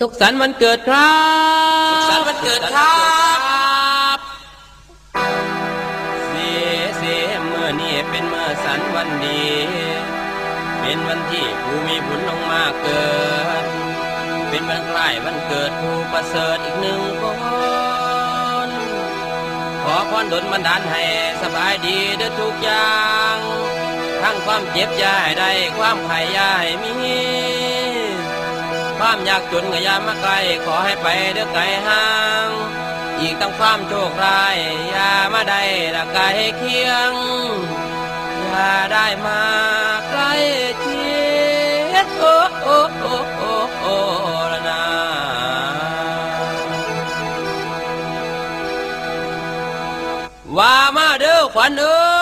สุขสันต์วันเกิดครับสุขสันต์วันเกิดครับเสียเสียเมื่อนี่เป็นเมื่อสันวันดี เป็นวันที่ผู้มีบุญลงมาเกิด เป็นวันคล้วันเกิดผู้ประเสริฐอีกหนึ่งคนขอพรดลบันดาลให้สบายดีเด้อทุกอย่าง ทั้งความเจ็บยาให้ได้ความไข่ยาให้มี ความยากจนก็อยามาไกลขอให้ไปเด้อไกลห่าง อีกทั้งความโชคร้ายอย่ามาได้ละไกลเคียงอย่าได้มาใกล้ชิดโอ้โอ้โอ้โอ้โอ้ละนาว่ามาเด้อขวัญเอ้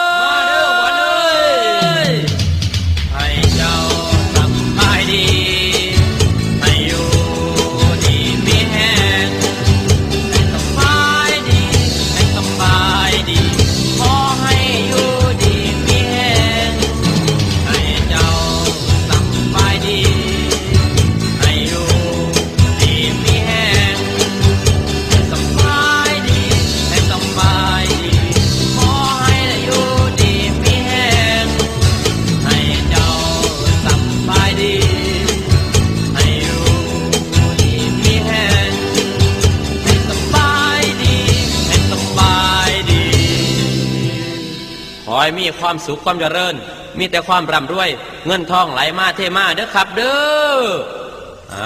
ขอให้มีความสุขความเจริญ มีแต่ความร่ำรวย เงินทองไหลมาเทมาเด้อครับ เด้อไอ